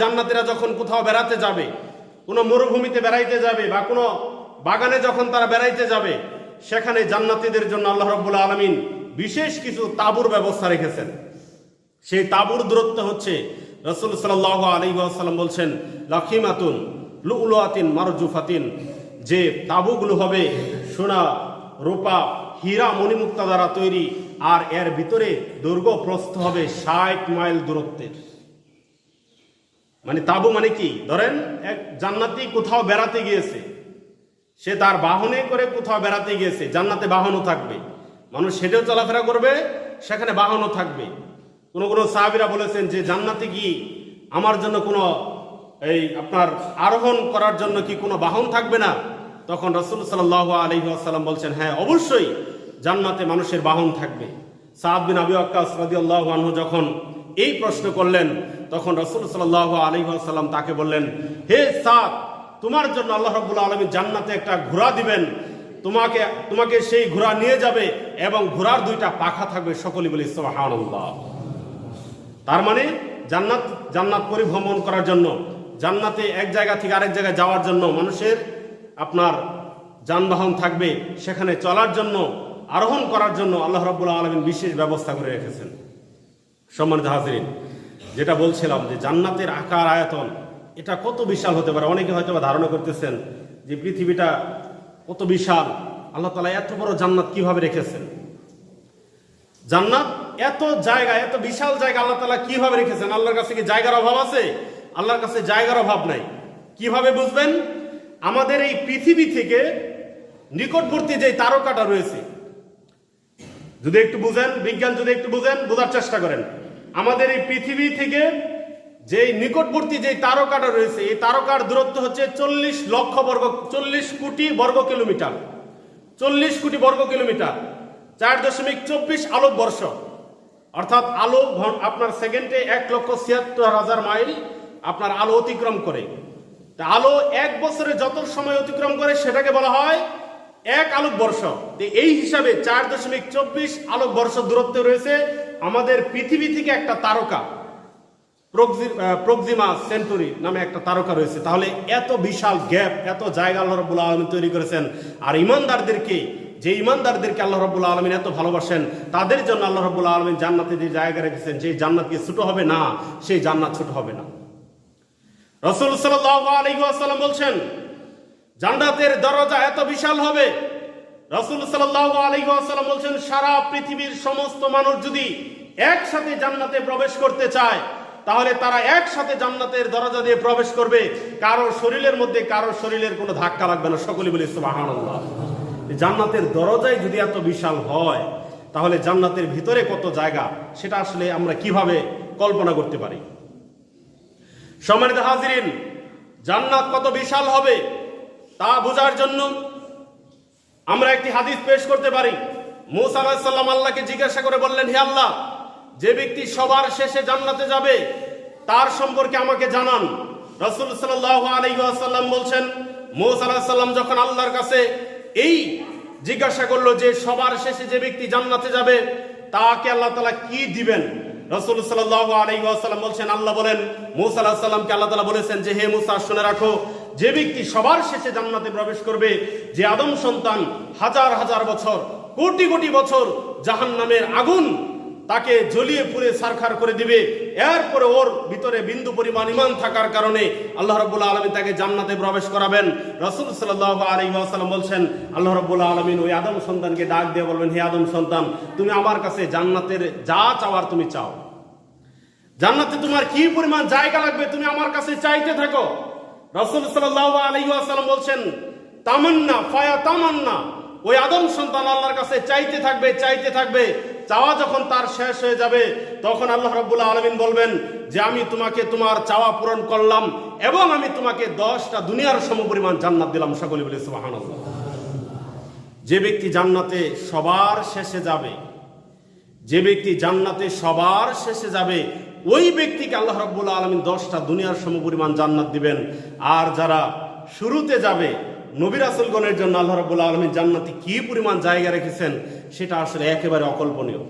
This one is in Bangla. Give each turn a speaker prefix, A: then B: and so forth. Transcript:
A: জান্নাতিরা যখন কোথাও বেড়াতে যাবে, কোনো মরুভূমিতে বেড়াইতে যাবে বা কোনো বাগানে যখন তারা বেড়াইতে যাবে, সেখানে জান্নাতীদের জন্য আল্লাহ রব্বুল আলমিন বিশেষ কিছু তাঁবুর ব্যবস্থা রেখেছেন। সেই তাঁবুর দূরত্ব হচ্ছে রসুল সাল্লাহ আলী আসাল্লাম বলছেন লক্ষিমাতুন লুউলাতিন মারজুফাতিন যে তাঁবুগুলো হবে সোনা, রূপা, হীরা, মণিমুক্তা দ্বারা তৈরি, আর এর ভিতরে দৈর্ঘ্য প্রস্থ হবে ষাট মাইল দূরত্বের। মানে তাবু মানে কি? ধরেন এক জান্নাতি কোথাও বেড়াতে গিয়েছে। সে তার বাহনে করে কোথাও বেড়াতে গিয়েছে। জান্নাতে বাহনও থাকবে। মানুষ সেটাও চলাফেরা করবে, সেখানে বাহনও থাকবে। কোনো কোনো সাহাবিরা বলেছেন যে, জান্নাতে কি আমার জন্য কোনো এই আপনার আরোহণ করার জন্য কি কোনো বাহন থাকবে না? তখন রসুল সাল্লাহ আলী আসাল্লাম বলছেন হ্যাঁ অবশ্যই জান্নাতে মানুষের বাহন থাকবে। সাদ বিন আবি আক্কাস রাদিয়াল্লাহু আনহু যখন এই প্রশ্ন করলেন তখন রসুল সাল্লাহ আলী আসাল্লাম তাকে বললেন, হে সাদ, তোমার জন্য আল্লাহ রব্বুল আলমী জান্নাতে একটা ঘোড়া দিবেন। তোমাকে তোমাকে সেই ঘোড়া নিয়ে যাবে এবং ঘোড়ার দুইটা পাখা থাকবে সকলে বলি সুবহানাল্লাহ। তার মানে জান্নাত জান্নাত পরিভ্রমণ করার জন্য, জান্নাতে এক জায়গা থেকে আরেক জায়গায় যাওয়ার জন্য মানুষের আপনার যানবাহন থাকবে, সেখানে চলার জন্য, আরোহণ করার জন্য আল্লাহ রব্বুল আলমিন বিশেষ ব্যবস্থা করে রেখেছেন। সম্মানিত হাজরিন যেটা বলছিলাম যে জান্নাতের আকার আয়তন, এটা কত বিশাল হতে পারে? অনেকে হয়তো ধারণা করতেছেন যে পৃথিবীটা কত বিশাল। আল্লাহ তালা এত বড় জান্নাত কীভাবে রেখেছেন? জান্নাত এত জায়গা, এত বিশাল জায়গা আল্লাহ তালা কীভাবে রেখেছেন? আল্লাহর কাছে কি জায়গার অভাব আছে? আল্লাহর কাছে জায়গার অভাব নাই। কীভাবে বুঝবেন? আমাদের এই পৃথিবী থেকে নিকটবর্তী যে তারকাটা রয়েছে, যদি একটু বুঝেন, বিজ্ঞান যদি একটু বুঝেন, বোঝার চেষ্টা করেন। আমাদের এই পৃথিবী থেকে যে নিকটবর্তী যে তারকাটা রয়েছে, এই তারকার দূরত্ব হচ্ছে চল্লিশ লক্ষ বর্গ, চল্লিশ কোটি বর্গ কিলোমিটার। চল্লিশ কোটি বর্গ কিলোমিটার, চার দশমিক চব্বিশ আলোক বর্ষ। অর্থাৎ আলো আপনার সেকেন্ডে এক লক্ষ ছিয়াত্তর হাজার মাইল আপনার আলো অতিক্রম করে। তা আলো এক বছরে যত সময় অতিক্রম করে সেটাকে বলা হয় এক আলোক বর্ষ। তো এই হিসাবে চার দশমিক চব্বিশ আলোক বর্ষ দূরত্বে রয়েছে আমাদের পৃথিবী থেকে একটা তারকা প্রক্সিমা সেন্টুরি নামে একটা তারকা রয়েছে। তাহলে এত বিশাল গ্যাপ, এত জায়গা আল্লাহ রব্বুল আলমিন তৈরি করেছেন। আর ইমানদারদেরকে, যে ইমানদারদেরকে আল্লাহ রব্বুল আলমিন এত ভালোবাসেন, তাদের জন্য আল্লাহ রব্বুল আলমিন জান্নাতে যে জায়গা রেখেছেন, যে জান্নাত কি ছোট হবে না, সেই জান্নাত ছোট হবে না। রসুল সাল্লাম বলছেন, জান্নাতের দরজা এত বিশাল হবে রসুল সাল্লাহ আলহিহাসাল্লাম বলছেন, সারা পৃথিবীর সমস্ত মানুষ যদি একসাথে জান্নাতে প্রবেশ করতে চায়, তাহলে তারা একসাথে জান্নাতের দরজা দিয়ে প্রবেশ করবে। কারও শরীরের মধ্যে, কারও শরীরের কোনো ধাক্কা লাগবে না। সকলে বলে জান্নাতের দরজাই যদি এত বিশাল হয়, তাহলে জান্নাতের ভিতরে কত জায়গা, সেটা আসলে আমরা কীভাবে কল্পনা করতে পারি? সম্মানিত হাজিরিন, জান্নাত কত বিশাল হবে, তা বোঝার জন্য আমরা একটি হাদিস পেশ করতে পারি। মুসা আলাহিসাল্লাম আল্লাহকে জিজ্ঞাসা করে বললেন, হে আল্লাহ, যে ব্যক্তি সবার শেষে জান্নাতে যাবে, তার সম্পর্কে আমাকে জানান। রসুল সাল্লাহ আলাইসাল্লাম বলছেন, মৌসা আলাহিসাল্লাম যখন আল্লাহর কাছে এই জিজ্ঞাসা করল যে সবার শেষে যে ব্যক্তি জান্নাতে যাবে, তাকে আল্লাহ তালা কি দিবেন? রসুল সাল্লাহ আলাইসাল্লাম বলছেন, আল্লাহ বলেন, মৌসা আলাহ সাল্লামকে আল্লাহ তালা বলেছেন যে, হে মুসা, শুনে রাখো যে ব্যক্তি সবার শেষে জান্নাতে প্রবেশ করবে, যে আদম সন্তান হাজার হাজার বছর, কোটি কোটি বছর জাহান নামের আগুন তাকে জ্বলিয়ে পুড়ে সারখার করে দিবে। এরপরে ওর ভিতরে বিন্দু পরিমাণ ইমান থাকার কারণে আল্লাহ রব্বুল্লাহ আলমী তাকে জান্নাতে প্রবেশ করাবেন। রসুল আসালাম বলছেন, আল্লাহ রব্বুল্লাহ আলমিন ওই আদম সন্তানকে ডাক দিয়ে বলবেন, হে আদম সন্তান, তুমি আমার কাছে জান্নাতের যা চাওয়ার তুমি চাও। জান্নাতে তোমার কি পরিমাণ জায়গা লাগবে তুমি আমার কাছে চাইতে থাকো। রসুল সাল্লাহ আলহিহাসাল্লাম বলছেন, তামান্না, ফায়া তামান্না। ওই আদম সন্তান আল্লাহর কাছে চাইতে থাকবে চাইতে থাকবে। চাওয়া যখন তার শেষ হয়ে যাবে, তখন আল্লাহ রব্বুল্লাহ আলমিন বলবেন যে, আমি তোমাকে তোমার চাওয়া পূরণ করলাম এবং আমি তোমাকে দশটা দুনিয়ার সমপরিমাণ জান্নাত দিলাম। সকলে বলে সুবাহান যে ব্যক্তি জান্নাতে সবার শেষে যাবে, যে ব্যক্তি জান্নাতে সবার শেষে যাবে ওই ব্যক্তিকে আল্লাহ রব্বুল আলমিন দশটা দুনিয়ার সমপরিমাণ জান্নাত দিবেন। আর যারা শুরুতে যাবে নবীর আসলগণের জন্য আল্লাহ রব্বুল আলমিন জান্নাতে কী পরিমাণ জায়গা রেখেছেন, সেটা আসলে একেবারে অকল্পনীয়।